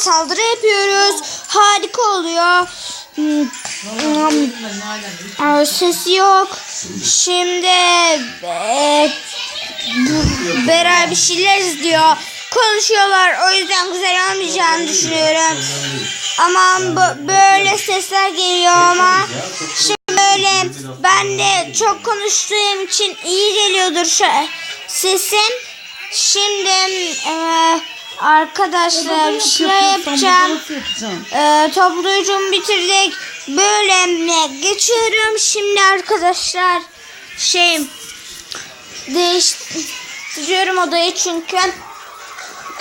saldırı yapıyoruz. Harika oluyor. Hmm, Sesi yok. Şimdi e, Beray bir şeyler izliyor. Konuşuyorlar. O yüzden güzel olmayacağını düşünüyorum. Ama böyle sesler geliyor ama şimdi böyle ben de çok konuştuğum için iyi geliyordur sesim. Şimdi e, arkadaşlar bir şeyler yapacağım. E, toplayıcımı bitirdik. Mi? geçiyorum şimdi arkadaşlar. Şey değiştiriyorum odayı çünkü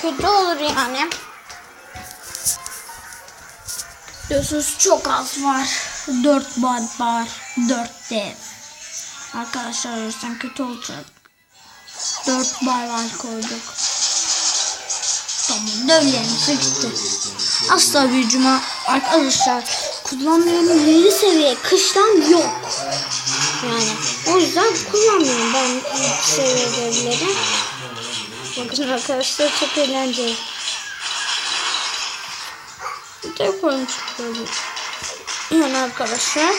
kötü olur yani. Biliyorsunuz çok az var. 4 band var. 4 dev. Arkadaşlar o kötü olacak. 4 barbar koyduk. Tamam dövlerimiz gitti. Asla bir cuma arkadaşlar kullanmıyorum 7 seviye kıştan yok. Yani o yüzden kullanmıyorum ben seviye devleri. Bakın arkadaşlar çok eğlenceli. Bir de koymuştuk böyle. Yani arkadaşlar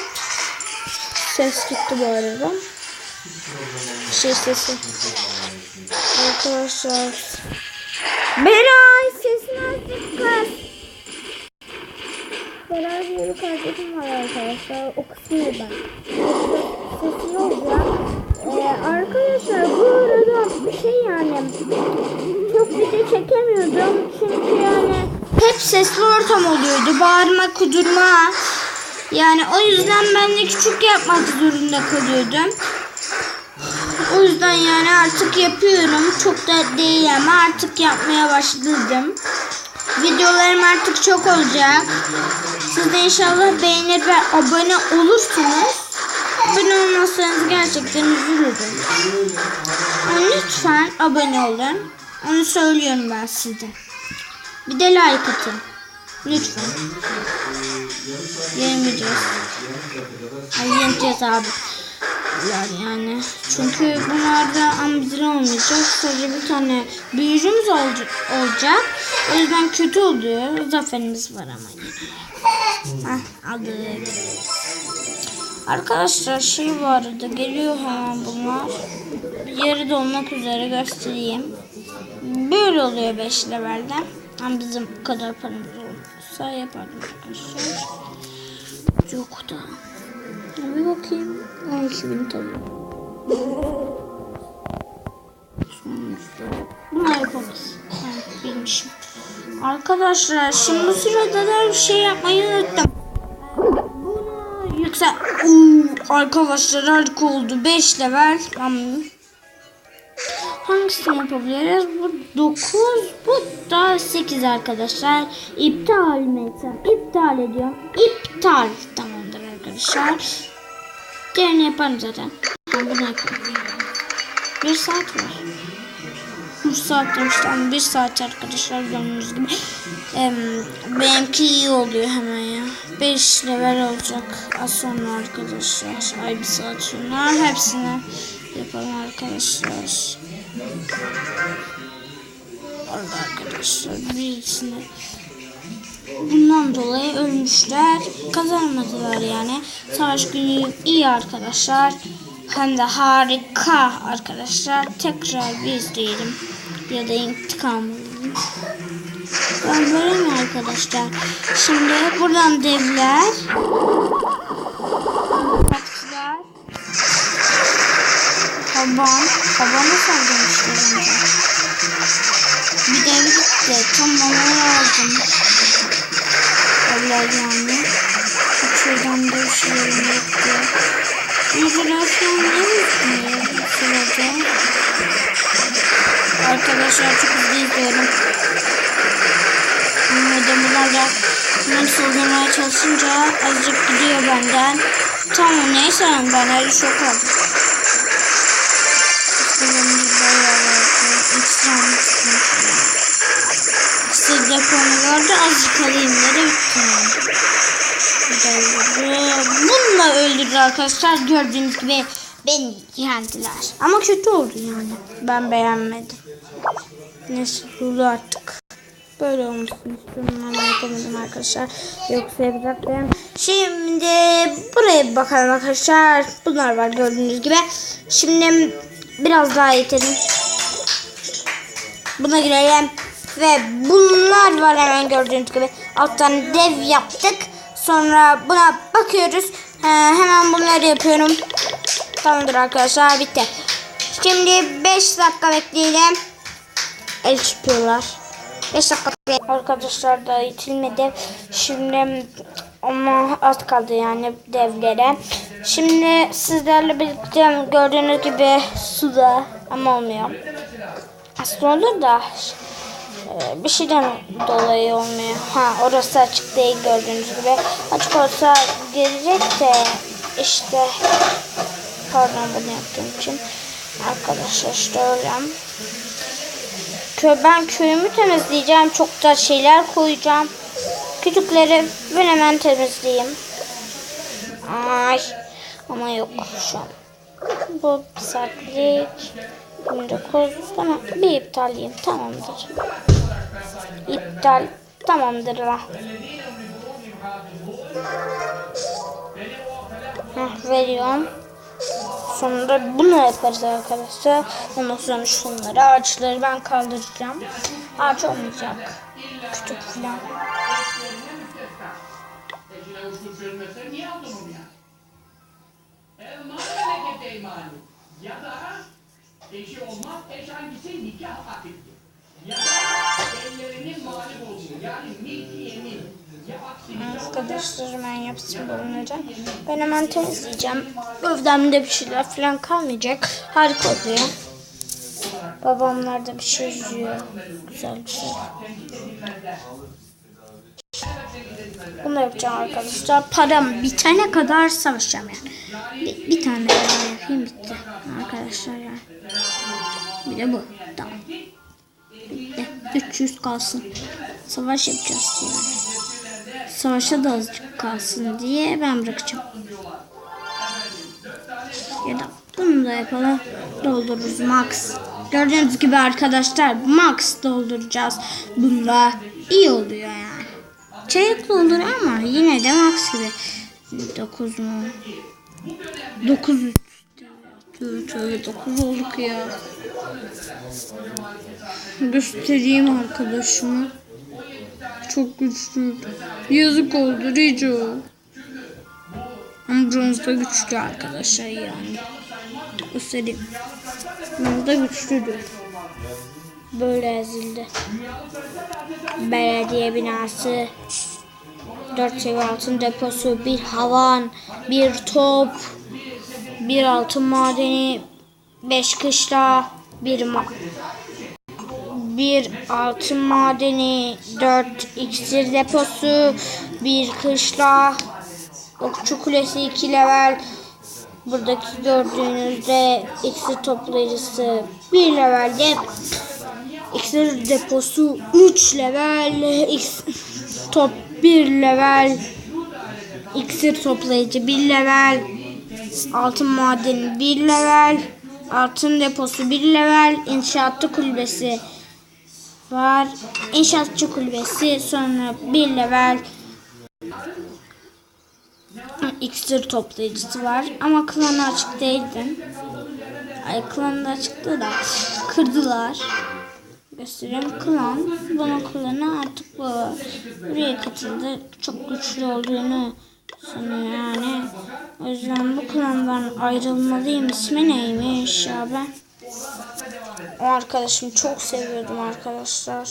ses gitti bu arada. Şey sesi. Arkadaşlar. Beray sesini azıcık kız. Beray diye bir kardeşim var arkadaşlar. O kısmını ben. Sesini olacak. Ee, arkadaşlar bu arada bir şey yani çok video çekemiyordum çünkü yani hep sesli ortam oluyordu. Bağırma, kudurma. Yani o yüzden ben de küçük yapmak zorunda kalıyordum. O yüzden yani artık yapıyorum. Çok da değil ama artık yapmaya başladım. Videolarım artık çok olacak. Siz de inşallah beğenir ve abone olursunuz. Abone olmazsanız gerçekten üzülürüm. Lütfen abone olun. Onu söylüyorum ben size. Bir de like atın. Lütfen. Yenmeyeceğiz. Ay yeneceğiz abi. Yani, yani. Çünkü bunlarda ambizir olmayacak. Sadece bir tane büyücümüz olacak. O yüzden kötü oluyor. Zaferimiz var ama yine. Aldık. Arkadaşlar şey vardı. Geliyor hemen bunlar. Yarı dolmak üzere göstereyim. Böyle oluyor 5 levelde. Ama bizim bu kadar paramız olursa yapardım arkadaşlar. Yok da. Bir bakayım. 12 bin tabii. Sonuçta. Bunlar yapamayız. Evet, bilmişim. Arkadaşlar şimdi bu sırada da bir şey yapmayı unuttum. Bunu yüksel... Oo, arkadaşlar harika oldu. 5 level. Tamam. Hangisini yapabiliriz? Bu 9, bu da 8 arkadaşlar. İptal etsem? İptal ediyorum. İptal. Tamamdır arkadaşlar. Diğerini yaparım zaten. Ben bunu yaparım. Bir saat var. 3 saat demiştim. 1 saat arkadaşlar gördüğünüz gibi. Em, benimki iyi oluyor hemen ya. 5 level olacak. Az sonra arkadaşlar. Ay bir saat sonra hepsini yapalım arkadaşlar. Orada arkadaşlar birisini bundan dolayı ölmüşler. Kazanmadılar yani. Savaş günü iyi arkadaşlar. Hem de harika arkadaşlar. Tekrar bir izleyelim. Ya da intikam alalım. Ben böyle mi arkadaşlar? Şimdi buradan devler. Taksiler. Taban. Saldırmışlar önce. Bir dev gitti. Tamam lazım. Allah yani. Şuradan da şeylerim yoktu. Falan ne sırada? Arkadaşlar çok hızlı izliyorum. Adamlarla bunları saldırmaya çalışınca azıcık gidiyor benden. Tamam neyse ben her şok aldım. Vardı azıcık alayım de öldürdü. Bununla öldürdü arkadaşlar. Gördüğünüz gibi beni yendiler. Ama kötü oldu yani. Ben beğenmedim. Neyse Lulu artık. Böyle olmasını istiyorum ama yapamadım arkadaşlar. Yoksa yapacaktım. Şimdi buraya bakalım arkadaşlar. Bunlar var gördüğünüz gibi. Şimdi biraz daha itelim. Buna girelim. Ve bunlar var hemen gördüğünüz gibi. Alttan dev yaptık. Sonra buna bakıyoruz. He, hemen bunları yapıyorum. Tamamdır arkadaşlar bitti. Şimdi 5 dakika bekleyelim. El çıkıyorlar. 5 dakika. Arkadaşlar da itilmedi. Şimdi ama az kaldı yani devlere. Şimdi sizlerle birlikte gördüğünüz gibi suda ama olmuyor. Aslında olur da bir şeyden dolayı olmuyor. Ha orası açık değil gördüğünüz gibi. Açık olsa gelecek de işte pardon bunu yaptığım için arkadaşlar işte öyle. Köy, ben köyümü temizleyeceğim. Çok da şeyler koyacağım. Küçükleri ben hemen temizleyeyim. Ay ama yok şu an. Bu saatlik 29 tamam bir iptaliyim tamamdır. İptal tamamdır la. Heh, veriyorum. Sonra bunu yaparız arkadaşlar. Ondan sonra şunları ağaçları ben kaldıracağım. Ağaç olmayacak. Küçük falan. Ya da eşi olmaz, eş hangisi nikah akıttı. Arkadaşlar ben yapsın bunları. Ben hemen temizleyeceğim. Gövdemde bir şeyler falan kalmayacak. Harika oluyor. Babamlar da bir şey yiyor. Güzel güzel. Bunu yapacağım arkadaşlar. Param bitene kadar savaşacağım yani. Bir, bir tane daha yapayım bitti. Arkadaşlar yani. Bir de bu. Tamam. Bitti. 300 kalsın. Savaş yapacağız yani. Savaşa da azıcık kalsın diye ben bırakacağım. Ya da bunu da yapalım. Doldururuz max. Gördüğünüz gibi arkadaşlar max dolduracağız. Bunda iyi oluyor yani. Çayıklı olur ama yine de max gibi. 9 mu? 9 Tövbe tövbe 9 olduk ya. Göstereyim arkadaşımı. Çok güçlü. Yazık oldu Rico. Ama bronz da güçlü arkadaşlar yani. Göstereyim. Bronz da güçlüdür. Böyle ezildi. Belediye binası. 4 seviye altın deposu, bir havan, bir top, bir altın madeni, 5 kışla, bir ma bir altın madeni, 4 iksir deposu, bir kışla, okçu kulesi 2 level, buradaki gördüğünüzde iksir toplayıcısı 1 levelde, iksir deposu 3 level, iksir top 1 level, iksir toplayıcı 1 level, altın madeni 1 level, altın deposu 1 level, inşaatçı kulübesi var. İnşaatçı kulübesi sonra 1 level iksir toplayıcısı var. Ama klanı açık değildi. Ay klanı da açıktı da kırdılar. Göstereyim klan. Bunun klanı artık bu. Buraya katıldı. Çok güçlü olduğunu sanıyor yani. O yüzden bu klandan ayrılmalıyım. İsmi neymiş ya ben? O arkadaşımı çok seviyordum arkadaşlar.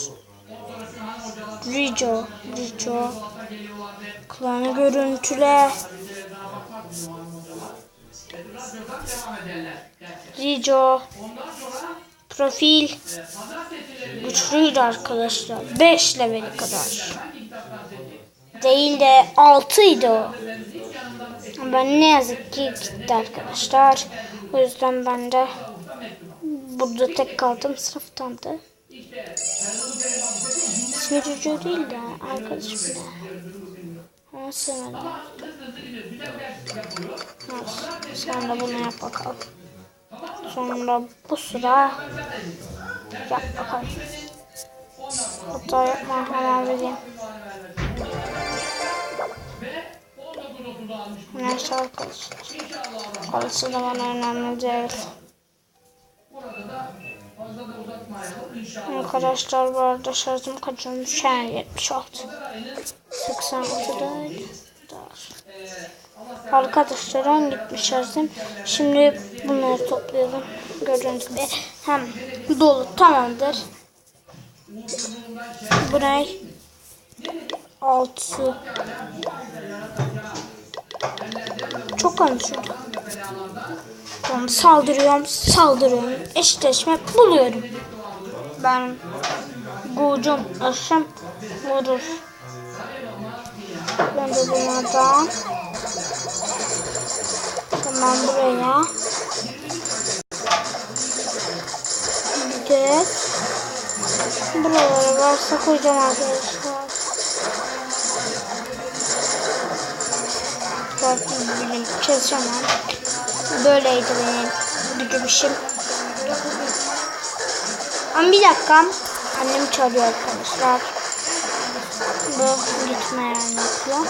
Rico. Rico. Klanı görüntüle. Rico. Profil. Güçlüydü arkadaşlar. 5 leveli kadar. Değil de 6 idi o. Ben ne yazık ki gitti arkadaşlar. O yüzden ben de burada tek kaldım sınıftandı. İsmi Cucu değil de arkadaşım da. Ama sevmedim. Neyse, Sonra bunu yap bakalım. Sonra bu sıra yap bakalım. Hatta yapma hemen vereyim. 19.30'da almış. Neyse arkadaşlar. İnşallah Orası da bana önemli değil. Arkadaşlar bu arada şarjım kaç olmuş? Yani 76. 86'da. Arkadaşlar 10 gitmiş şarjım. Şimdi bunları toplayalım. Gördüğünüz gibi hem dolu tamamdır. Buraya 6 Çok konuşuyorum. Tamam, saldırıyorum, saldırıyorum. Eşleşme buluyorum. Ben Gucum aşım vurur. Ben de bunlardan Tamam buraya Bir de Buralara varsa koyacağım arkadaşlar. Bakın benim çalışamam. Böyleydi benim gücüm işim. Ama bir dakika. Annem çağırıyor arkadaşlar. Bu gitme yani okula.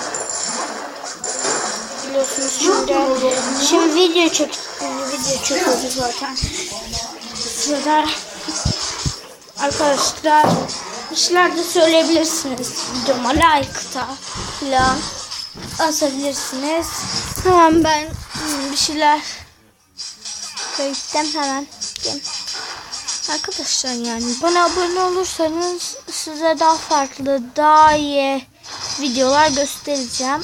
Biliyorsunuz şimdi şimdi video çek video çekiyoruz zaten. Sırada arkadaşlar bir şeyler de söyleyebilirsiniz. Videoma like da falan asabilirsiniz. Hemen ben bir şeyler söyledim hemen. Arkadaşlar yani bana abone olursanız size daha farklı, daha iyi videolar göstereceğim.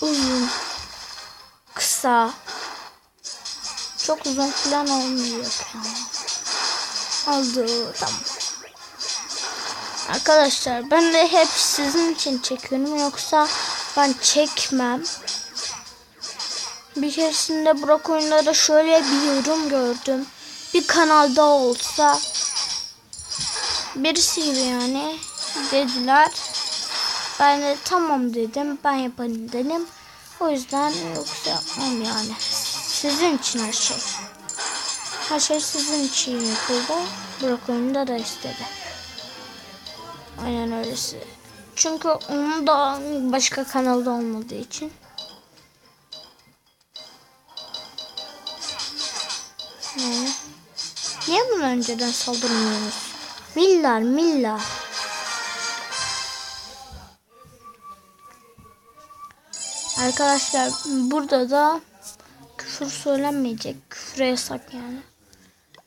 Uzun, kısa, çok uzun falan olmayacak yani. Tamam. Arkadaşlar ben de hep sizin için çekiyorum yoksa ben çekmem. Bir keresinde Burak oyunlarda şöyle bir yorum gördüm. Bir kanalda olsa birisi gibi yani dediler. Ben de tamam dedim. Ben yaparım dedim. O yüzden yoksa yapmam yani. Sizin için her şey. Her şey sizin için yapıldı. Burak oyunda da istedi. Aynen öylesi. Çünkü onun da başka kanalda olmadığı için. Ne? Niye bunu önceden saldırmıyoruz? Millar millar. Arkadaşlar burada da küfür söylenmeyecek. Küfür yasak yani.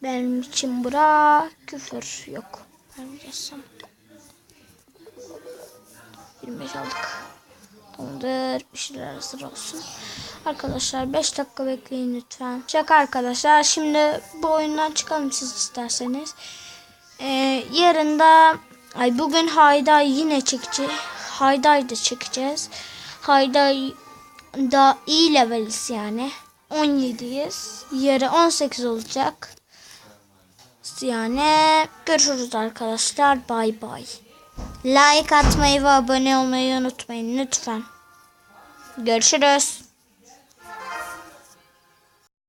Benim için bura küfür yok. Vermeyeceğim. 25 aldık. Tamamdır. Bir şeyler hazır olsun. Arkadaşlar 5 dakika bekleyin lütfen. Çak arkadaşlar. Şimdi bu oyundan çıkalım siz isterseniz. Ee, yarın da ay bugün Hayday yine çekeceğiz. Hayday da çekeceğiz. Hayday da iyi leveliz yani. 17'yiz. Yarı 18 olacak. Yani görüşürüz arkadaşlar. Bay bay. Like atmayı ve abone olmayı unutmayın lütfen. Görüşürüz.